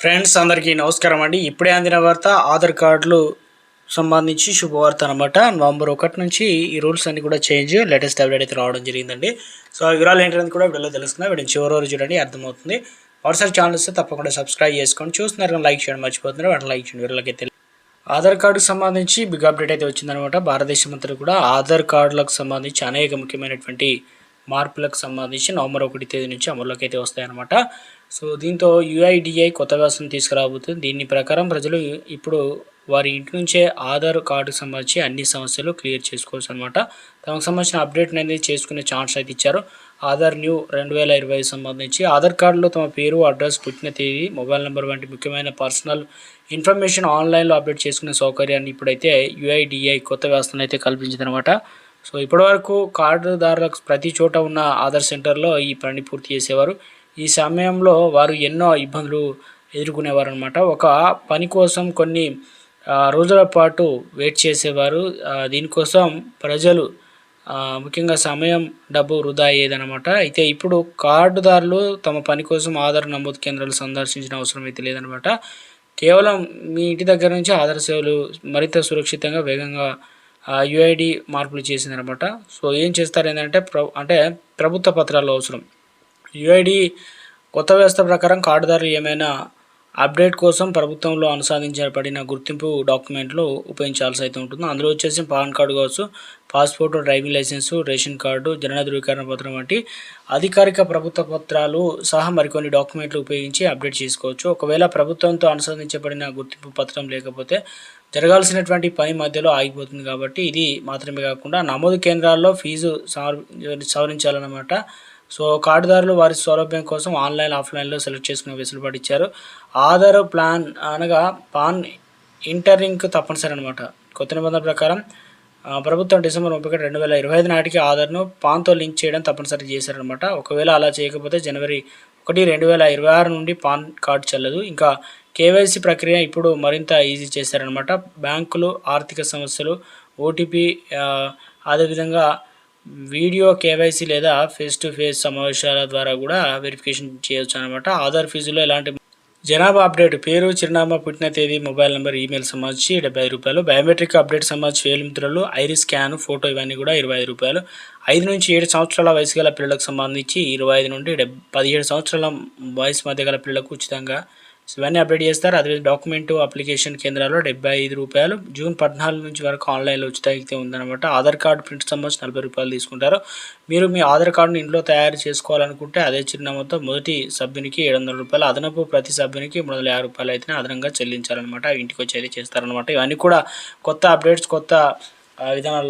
Friends అందరికీ నమస్కారం అండి. ఇప్పుడే అందిన వార్త ఆధార్ కార్డులు సంబంధించి శుభవార్త అనమాట నవంబర్ ఒకటి నుంచి ఈ రూల్స్ అన్ని కూడా చేంజ్ లేటెస్ట్ అప్డేట్ అయితే రావడం జరిగిందండి. సో ఆ వివరాలు ఏంటనేది కూడా వీడియోలో తెలుస్తుంది వీడియో చివరి వరకు చూడండి అర్థమవుతుంది. వాట్సాప్ ఛానల్ వస్తే తప్పకుండా సబ్స్క్రైబ్ చేసుకోండి. చూస్తున్నారు కానీ లైక్ చేయడం మర్చిపోతున్నారు వాటిని లైక్ చేయండి. వీళ్ళకి తెలియదు ఆధార్ కార్డుకు సంబంధించి బిగ్ అప్డేట్ అయితే వచ్చిందనమాట భారతదేశం అంతా కూడా ఆధార్ కార్డులకు సంబంధించి అనేక ముఖ్యమైనటువంటి మార్పులకు సంబంధించి నవంబర్ ఒకటి తేదీ నుంచి అమల్లోకి అయితే వస్తాయన్నమాట. సో దీంతో యుఐడిఐ కొత్త వ్యవస్థను తీసుకురాబోతుంది దీని ప్రకారం ప్రజలు ఇప్పుడు వారి ఇంటి నుంచే ఆధార్ కార్డుకు సంబంధించి అన్ని సమస్యలు క్లియర్ చేసుకోవచ్చు అనమాట తమకు సంబంధించిన అప్డేట్ అనేది చేసుకునే ఛాన్స్ అయితే ఇచ్చారు. ఆధార్ న్యూ రెండు వేల ఇరవై సంబంధించి ఆధార్ కార్డులో తమ పేరు అడ్రస్ పుట్టిన తేదీ మొబైల్ నెంబర్ వంటి ముఖ్యమైన పర్సనల్ ఇన్ఫర్మేషన్ ఆన్లైన్లో అప్డేట్ చేసుకునే సౌకర్యాన్ని ఇప్పుడైతే యుఐడిఐ కొత్త వ్యవస్థను అయితే కల్పించిందనమాట సో ఇప్పటివరకు కార్డుదారులకు ప్రతి చోట ఉన్న ఆధార్ సెంటర్లో ఈ పని పూర్తి చేసేవారు. ఈ సమయంలో వారు ఎన్నో ఇబ్బందులు ఎదుర్కొనేవారు అనమాట ఒక పని కోసం కొన్ని రోజుల పాటు వెయిట్ చేసేవారు. దీనికోసం ప్రజలు ముఖ్యంగా సమయం డబ్బు వృధా అయ్యేదనమాట అయితే ఇప్పుడు కార్డుదారులు తమ పని కోసం ఆధార్ నమోదు కేంద్రాలు సందర్శించిన అవసరం అయితే లేదనమాట కేవలం మీ ఇంటి దగ్గర నుంచి ఆధార్ సేవలు మరింత సురక్షితంగా వేగంగా యుఐడి మార్పులు చేసిందనమాట సో ఏం చేస్తారు ఏంటంటే ప్ర అంటే ప్రభుత్వ పత్రాలు అవసరం. యుఐడి కొత్త వ్యవస్థ ప్రకారం కార్డుదారులు ఏమైనా అప్డేట్ కోసం ప్రభుత్వంలో అనుసాధించబడిన గుర్తింపు డాక్యుమెంట్లు ఉపయోగించాల్సి అయితే ఉంటుంది. అందులో వచ్చేసి పాన్ కార్డు కావచ్చు passport driving licence ration card జనన ధృవీకరణ పత్రం వంటి అధికారిక ప్రభుత్వ పత్రాలు సహా మరికొన్ని డాక్యుమెంట్లు ఉపయోగించి అప్డేట్ చేసుకోవచ్చు. ఒకవేళ ప్రభుత్వంతో అనుసంధించబడిన గుర్తింపు పత్రం లేకపోతే జరగాల్సినటువంటి పని మధ్యలో ఆగిపోతుంది కాబట్టి ఇది మాత్రమే కాకుండా నమోదు కేంద్రాల్లో ఫీజు సవరించాలన్నమాట. సో కార్డుదారులు వారి సౌలభ్యం కోసం ఆన్లైన్ ఆఫ్లైన్లో సెలెక్ట్ చేసుకునే వెసులుబాటు ఇచ్చారు. ఆధార్ ప్లాన్ అనగా పాన్ ఇంటర్లింక్ తప్పనిసరి అనమాట కొత్త నిబంధన ప్రకారం ప్రభుత్వం డిసెంబర్ ముప్పై ఒకటి రెండు వేల ఇరవై ఐదు నాటికి ఆధార్ను పాన్తో లింక్ చేయడం తప్పనిసరి చేశారనమాట ఒకవేళ అలా చేయకపోతే జనవరి ఒకటి రెండు వేల ఇరవై ఆరు నుండి పాన్ కార్డు చెల్లదు. ఇంకా కేవైసీ ప్రక్రియ ఇప్పుడు మరింత ఈజీ చేశారనమాట బ్యాంకులు ఆర్థిక సమస్యలు ఓటీపీ అదేవిధంగా వీడియో కేవైసీ లేదా ఫేస్ టు ఫేస్ సమావేశాల ద్వారా కూడా వెరిఫికేషన్ చేయొచ్చు అనమాట ఆధార్ ఫీజులో ఎలాంటి జనాభా అప్డేట్ పేరు చిరునామా పుట్టిన తేదీ మొబైల్ నెంబర్ ఈమెయిల్ సంబంధించి డెబ్బై రూపాయలు. బయోమెట్రిక్ అప్డేట్ సంబంధించి వేలిముద్రలు ఐరిస్ స్కాన్ ఫోటో ఇవన్నీ కూడా ఇరవై ఐదు రూపాయలు. ఐదు నుంచి ఏడు సంవత్సరాల వయసు గల పిల్లలకు సంబంధించి ఇరవై ఐదు నుండి పదిహేడు సంవత్సరాల వయసు మధ్య గల పిల్లలకు ఉచితంగా ఇవన్నీ అప్డేట్ చేస్తారు. అదే డాక్యుమెంట్ అప్లికేషన్ కేంద్రాల్లో డెబ్బై ఐదు రూపాయలు. జూన్ పద్నాలుగు నుంచి వరకు ఆన్లైన్లో ఉచితైతే ఉందన్నమాట. ఆధార్ కార్డు ప్రింట్ సంబంధించి నలభై రూపాయలు తీసుకుంటారు. మీరు మీ ఆధార్ కార్డును ఇంట్లో తయారు చేసుకోవాలనుకుంటే అదే చిరునామాతో మొదటి సభ్యునికి ఏడు వందల రూపాయలు అదనపు ప్రతి సభ్యునికి మూడు వందల యాభై రూపాయలు అయితే అదనంగా చెల్లించాలన్నమాట. ఇంటికి వచ్చి అయితే చేస్తారనమాట ఇవన్నీ కూడా కొత్త అప్డేట్స్ కొత్త విధానాలు